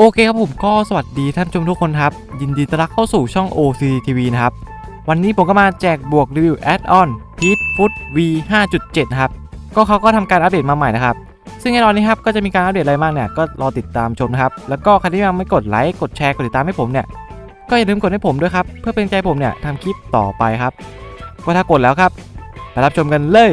โอเคครับผมก็สวัสดีท่านผู้ชมทุกคนครับ ยินดีต้อนรับเข้าสู่ช่อง OCTV นะครับ วันนี้ผมก็มาแจกบวกรีวิวแอดออน Pete Food V 5.7 ครับ ก็เขาก็ทำการอัปเดตมาใหม่นะครับ ซึ่งแน่นอนนี้ครับก็จะมีการอัปเดตอะไรบ้างเนี่ยก็รอติดตามชมนะครับ แล้วก็ใครที่ยังไม่กดไลค์กดแชร์กดติดตามให้ผมเนี่ยก็อย่าลืมกดให้ผมด้วยครับเพื่อเป็นใจผมเนี่ยทำคลิปต่อไปครับก็ถ้ากดแล้วครับไปรับชมกันเลย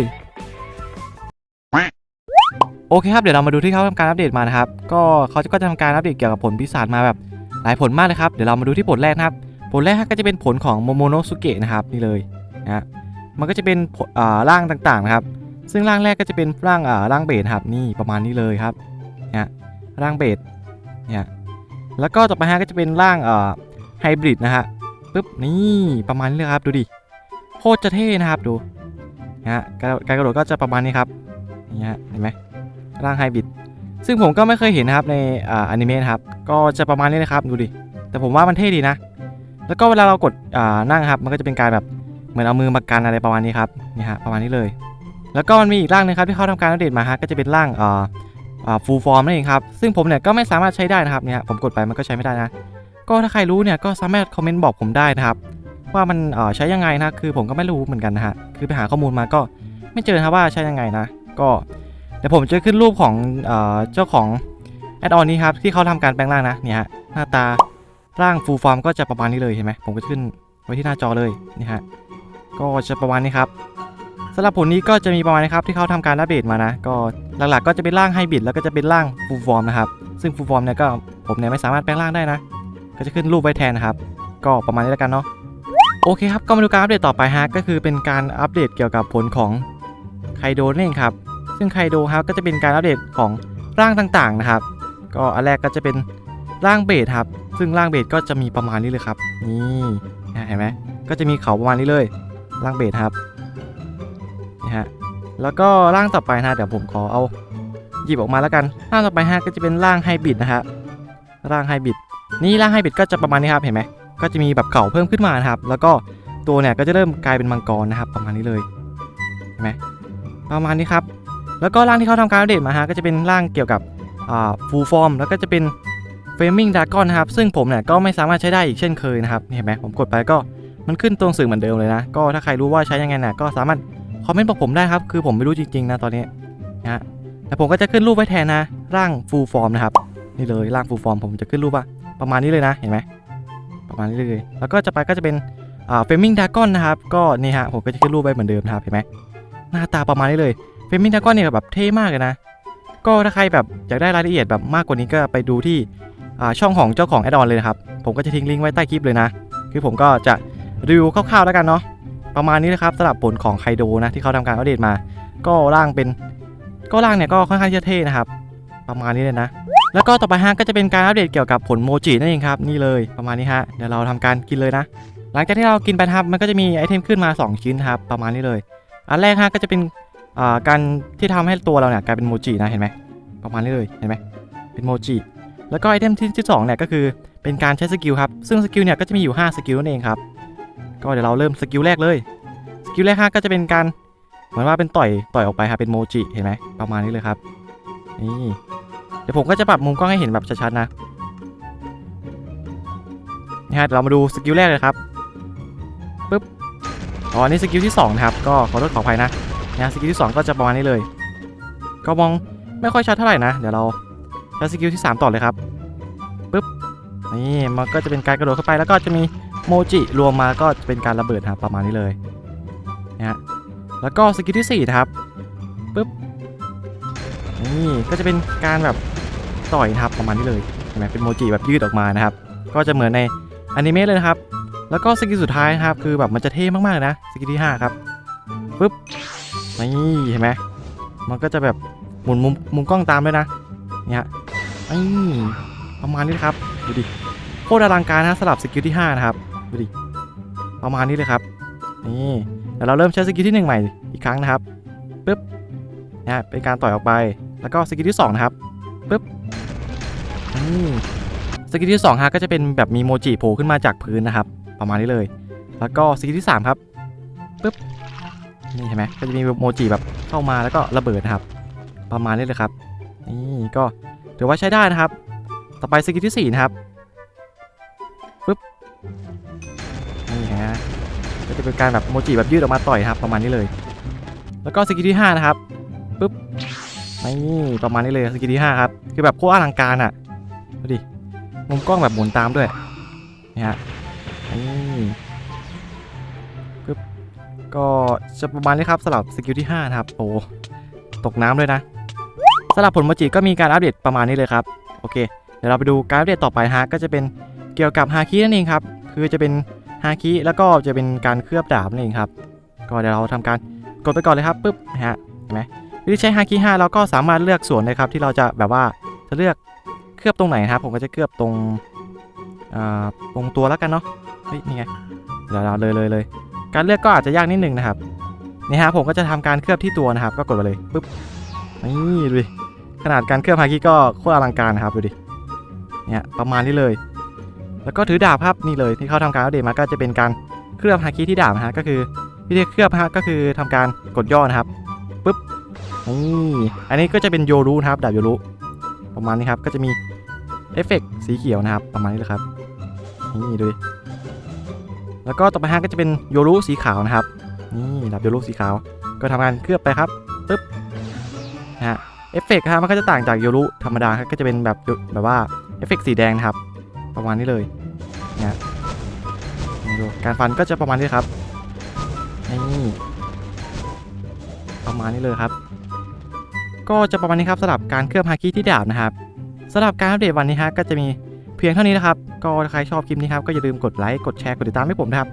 โอเคครับเดี๋ยวเรามาดูที่เขาทำการอัปเดตมานะครับก็เขาก็จะทำการอัปเดตเกี่ยวกับผลปีศาจมาแบบหลายผลมากเลยครับเดี๋ยวเรามาดูที่ผลแรกนะครับผลแรกก็จะเป็นผลของโมโมโนสุเกะนะครับนี่เลยนะฮะมันก็จะเป็นอ่าร่างต่างๆนะครับ ซึ่งร่างแรกก็จะเป็นร่างอ่าร่างเบสครับนี่ประมาณนี้เลยครับนะฮะร่างเบสเนี่ยแล้วก็ต่อไปฮะก็จะเป็นร่างอ่าไฮบริดนะฮะปึ๊บนี่ประมาณนี้เลยครับดูดิโคตรจะเท่นะครับดูนะฮะการการกระโดดก็จะประมาณนี้ครับนี่ฮะเห็นไหม ร่างไฮบริดซึ่งผมก็ไม่เคยเห็นนะครับในออนิเมะครับ ก็จะประมาณนี้นะครับดูดิ แต่ผมว่ามันเท่ดีนะ แล้วก็เวลาเรากดนั่งครับ มันก็จะเป็นการแบบเหมือนเอามือมากันอะไรประมาณนี้ครับนี่ฮะประมาณนี้เลย แล้วก็มันมีอีกร่างหนึงครับที่เขาทำการอัปเดตมาฮะก็จะเป็นร่างฟูลฟอร์มนั่นเองครับ ซึ่งผมเนี่ยก็ไม่สามารถใช้ได้นะครับเนี่ยผมกดไปมันก็ใช้ไม่ได้นะ ก็ถ้าใครรู้เนี่ยก็สามารถคอมเมนต์บอกผมได้นะครับว่ามันใช้ยังไงนะคือผมก็ไม่รู้เหมือนกันนะฮะคือไปหาข้อมูลมาก็ไม่เจอครับว่าใช้ยังไงนะ ก็ เดี๋ยวผมจะขึ้นรูปของเอ่อเจ้าของแอดออนนี้ครับที่เขาทำการแปลงร่างนะเนี่ยฮะหน้าตาร่างฟูลฟอร์มก็จะประมาณนี้เลยเห็นไหมผมก็จะขึ้นไว้ที่หน้าจอเลยนี่ฮะก็จะประมาณนี้ครับสำหรับผลนี้ก็จะมีประมาณนี้ครับที่เขาทำการอัปเดตมานะ ก็หลักๆก็จะเป็นร่างไฮบริดแล้วก็จะเป็นร่างฟูลฟอร์มนะครับซึ่งฟูลฟอร์มเนี่ยก็ผมเนี่ยไม่สามารถแปลงร่างได้นะ ก็จะขึ้นรูปไว้แทนนะครับ ก็ประมาณนี้แล้วกันเนาะโอเคครับก็มาดูการอัปเดตต่อไปฮะก็คือเป็นการอัปเดตเกี่ยวกับผลของไคโดนั่นเองครับ ซึ่งไคโดครับก็จะเป็นการอัปเดตของร่างต่างๆนะครับ ก็อันแรกก็จะเป็นร่างเบสครับ ซึ่งร่างเบสก็จะมีประมาณนี้เลยครับ นี่เห็นไหมก็จะมีเขาประมาณนี้เลย ร่างเบสครับนี่ฮะแล้วก็ร่างต่อไปนะเดี๋ยวผมขอเอาหยิบออกมาแล้วกันร่างต่อไปฮะก็จะเป็นร่างไฮบริดนะฮะร่างไฮบริดนี่ร่างไฮบริดก็จะประมาณนี้ครับเห็นไหมก็จะมีแบบเขาเพิ่มขึ้นมานะครับ แล้วก็ตัวเนี่ยก็จะเริ่มกลายเป็นมังกรนะครับ ประมาณนี้เลยเห็นไหมประมาณนี้ครับ แล้วก็ร่างที่เขาทำการอัปเดตมาฮะก็จะเป็นร่างเกี่ยวกับอ่าฟูลฟอร์มแล้วก็จะเป็นเฟรมิงดากอนนะครับ ซึ่งผมเนี่ยก็ไม่สามารถใช้ได้อีกเช่นเคยนะครับเห็นไหมผมกดไปก็มันขึ้นตรงสื่อเหมือนเดิมเลยนะ ก็ถ้าใครรู้ว่าใช้ยังไงนะก็สามารถคอมเมนต์บอกผมได้ครับ คือผมไม่รู้จริงๆนะตอนนี้นะฮะแต่ผมก็จะขึ้นรูปไว้แทนนะ ร่างฟูลฟอร์มนะครับ นี่เลยร่างฟูลฟอร์มผมจะขึ้นรูปว่าประมาณนี้เลยนะเห็นไหมประมาณนี้เลย แล้วก็จะไปก็จะเป็นอ่าเฟรมิงดากอนนะครับ ก็นี่ฮะผมก็จะขึ้นรูปไว้เหมือนเดิมนะครับเห็นไหมหน้าตาประมาณนี้เลย เฟมินดากอนเนี่ยแบบเท่มากเลยนะ ก็ถ้าใครแบบอยากได้รายละเอียดแบบมากกว่านี้ก็ไปดูที่ช่องของเจ้าของแอดออนเลยนะครับ ผมก็จะทิ้งลิงก์ไว้ใต้คลิปเลยนะ คือผมก็จะรีวิวคร่าวๆแล้วกันเนาะ ประมาณนี้นะครับสำหรับผลของไคโดนะที่เขาทำการอัปเดตมา ก็ร่างเป็น ก็ร่างเนี่ยก็ค่อนข้างจะเท่นะครับ ประมาณนี้เลยนะ แล้วก็ต่อไปฮะก็จะเป็นการอัปเดตเกี่ยวกับผลโมจินั่นเองครับ นี่เลยประมาณนี้ฮะ เดี๋ยวเราทำการกินเลยนะ หลังจากที่เรากินไปครับมันก็จะมีไอเทมขึ้นมาสองชิ้นครับ ประมาณนี้เลย อันแรกฮะก็จะเป็น การที่ทำให้ตัวเราเนี่ยกลายเป็นโมจินะเห็นไหมประมาณนี้เลยเห็นไหมเป็นโมจิแล้วก็ไอเทมที่ที่สองเนี่ยก็คือเป็นการใช้สกิลครับซึ่งสกิลเนี่ยก็จะมีอยู่ 5 สกิลนั่นเองครับก็เดี๋ยวเราเริ่มสกิลแรกเลยสกิลแรกฮะก็จะเป็นการเหมือนว่าเป็นต่อยต่อยออกไปครับเป็นโมจิเห็นไหมประมาณนี้เลยครับนี่เดี๋ยวผมก็จะปรับมุมกล้องให้เห็นแบบชัดๆนะนี่ฮะเดี๋ยวเรามาดูสกิลแรกเลยครับปึ๊บอ๋อนี่สกิลที่สองนะครับก็ขอโทษขออภัยนะ นะสกิลที่ 2 ก็จะประมาณนี้เลย ก็มองไม่ค่อยชัดเท่าไหร่นะ เดี๋ยวเราใช้สกิลที่ 3 ต่อเลยครับปึ๊บนี่มันก็จะเป็นการกระโดดเข้าไปแล้วก็จะมีโมจิรวมมาก็จะเป็นการระเบิดนะครับประมาณนี้เลยนะฮะแล้วก็สกิลที่4นะครับปึ๊บนี่ก็จะเป็นการแบบต่อยนะครับประมาณนี้เลยเห็นไหมเป็นโมจิแบบยืดออกมานะครับ ก็จะเหมือนในอนิเมะเลยนะครับ แล้วก็สกิลสุดท้ายนะครับ คือแบบมันจะเท่มากๆเลยนะสกิลที่ห้าครับปึ๊บ นี่เห็นไหมมันก็จะแบบหมุนมุมมุมกล้องตามด้วยนะเนี่ยนี่ประมาณนี้ครับดูดิโคตรอลังการนะสลับสกิลที่ 5 นะครับดูดิประมาณนี้เลยครับนี่เดี๋ยวเราเริ่มใช้สกิลที่ 1 ใหม่อีกครั้งนะครับปึ๊บนะเป็นการต่อยออกไปแล้วก็สกิลที่2นะครับปึ๊บนี่สกิลที่2ฮะก็จะเป็นแบบมีโมจิโผล่ขึ้นมาจากพื้นนะครับ ประมาณนี้เลย แล้วก็สกิลที่ 3 ครับปึ๊บ นี่เห็นไหมก็จะมีโมจิแบบเข้ามาแล้วก็ระเบิดนะครับ ประมาณนี้เลยครับ นี่ก็ถือว่าใช้ได้นะครับ ต่อไปสกิลที่สี่นะครับปึ๊บนี่ฮะก็จะเป็นการแบบโมจิแบบยืดออกมาต่อยครับ ประมาณนี้เลย แล้วก็สกิลที่ห้านะครับปึ๊บนี่ประมาณนี้เลยสกิลที่ห้าครับคือแบบโคตรอลังการอะดูดิมุมกล้องแบบหมุนตามด้วยนี่ฮะนี่ ก็จะประมาณนี้ครับสำหรับสกิลที่ห้านะครับโอ้ตกน้ำเลยนะสำหรับผลโมจิก็มีการอัปเดตประมาณนี้เลยครับโอเค เดี๋ยวเราไปดูการอัปเดตต่อไปฮะก็จะเป็นเกี่ยวกับฮาคินั่นเองครับคือจะเป็นฮาคิแล้วก็จะเป็นการเคลือบดาบนั่นเองครับก็เดี๋ยวเราทำการกดไปก่อนเลยครับปุ๊บนะฮะเห็นไหมวิธีใช้ฮาคิ5เราก็สามารถเลือกส่วนเลยครับที่เราจะแบบว่าจะเลือกเคลือบตรงไหนครับ ผมก็จะเคลือบตรงอ่าตรงตัวแล้วกันเนาะเฮ้ยนี่ไงเดี๋ยวเราเลยเลยเลย การเลือกก็อาจจะยากนิดนึงนะครับนี่ฮะผมก็จะทำการเคลือบที่ตัวนะครับ ก็กดไปเลยปุ๊บนี่ดูดิขนาดการเคลือบฮาคิก็โคตรอลังการนะครับดูดิเนี่ยประมาณนี้เลย แล้วก็ถือดาบครับนี่เลยที่เขาทำการอัปเดตมาก็จะเป็นการเคลือบฮาคิที่ดาบนะฮะก็คือวิธีเคลือบฮะก็คือทำการกดย่อนะครับปุ๊บนี่อันนี้ก็จะเป็นโยรุนะครับดาบโยรุประมาณนี้ครับก็จะมีเอฟเฟกต์สีเขียวนะครับ ประมาณนี้เลยครับนี่ดูดิ แล้วก็ต่อไปฮะก็จะเป็นโยรุสีขาวนะครับนี่ดาบโยรุสีขาวก็ทำการเคลือบไปครับปุ๊บนะฮะเอฟเฟกต์ครับมันก็จะต่างจากโยรุธรรมดาครับก็จะเป็นแบบแบบว่าเอฟเฟกต์สีแดงนะครับ ประมาณนี้เลยนะนี่ดูการฟันก็จะประมาณนี้ครับนี่ประมาณนี้เลยครับ ก็จะประมาณนี้ครับสำหรับการเคลือบฮาคิที่ดาบนะครับสำหรับการอัปเดตวันนี้ฮะก็จะมี เพียงเท่านี้นะครับ ก็ใครชอบคลิปนี้ครับก็อย่าลืมกดไลค์ กดแชร์ กดติดตามให้ผมนะครับ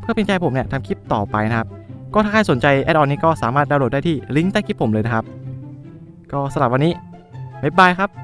เพื่อเป็นใจผมเนี่ยทำคลิปต่อไปนะครับ ก็ถ้าใครสนใจแอดออนนี้ก็สามารถดาวน์โหลดได้ที่ลิงก์ใต้คลิปผมเลยนะครับ ก็สำหรับวันนี้บ๊ายบายครับ